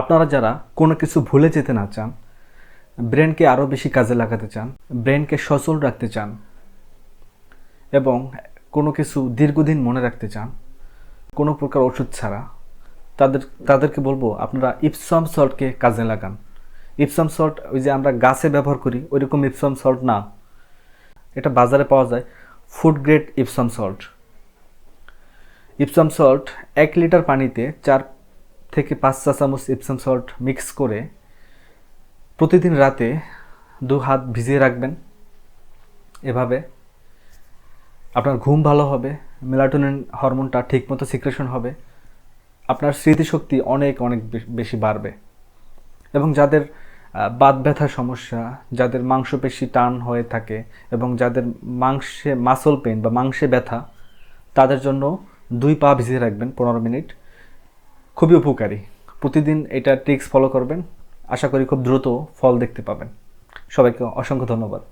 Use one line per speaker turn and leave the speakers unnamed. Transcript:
আপনারা যারা কোনো কিছু ভুলে যেতে না চান ব্রেনকে আরও বেশি কাজে লাগাতে চান ব্রেনকে সচল রাখতে চান, এবং কোনো কিছু দীর্ঘদিন মনে রাখতে চান, কোনো প্রকার ওষুধ ছাড়া, তাদের, তাদেরকে বলব আপনারা ইপসাম সল্টকে কাজে লাগান। ইপসাম সল্ট ওই যে আমরা গাছে ব্যবহার করি, ওইরকম ইপসাম সল্ট না। এটা বাজারে পাওয়া যায় food grade Epsom salt Epsom salt এক লিটার পানিতে চার থেকে পাঁচ চা চামচ ইপসাম সল্ট মিক্স করে প্রতিদিন রাতে দু হাত ভিজিয়ে রাখবেন। এভাবে আপনার ঘুম ভালো হবে, মেলাটোনিন হরমোনটা ঠিকমতো সিক্রেশন হবে, আপনার স্মৃতিশক্তি অনেক অনেক বেশি বাড়বে। এবং যাদের বাত ব্যথার সমস্যা, যাদের মাংসপেশি টান হয়ে থাকে এবং যাদের মাংসে মাসল পেন বা মাংসে ব্যথা, তাদের জন্য দুই পা ভিজিয়ে রাখবেন পনেরো মিনিট। খুবই উপকারী। প্রতিদিন এটা ট্রিক্স ফলো করবেন। আশা করি খুব দ্রুত ফল দেখতে পাবেন। সবাইকে অসংখ্য ধন্যবাদ।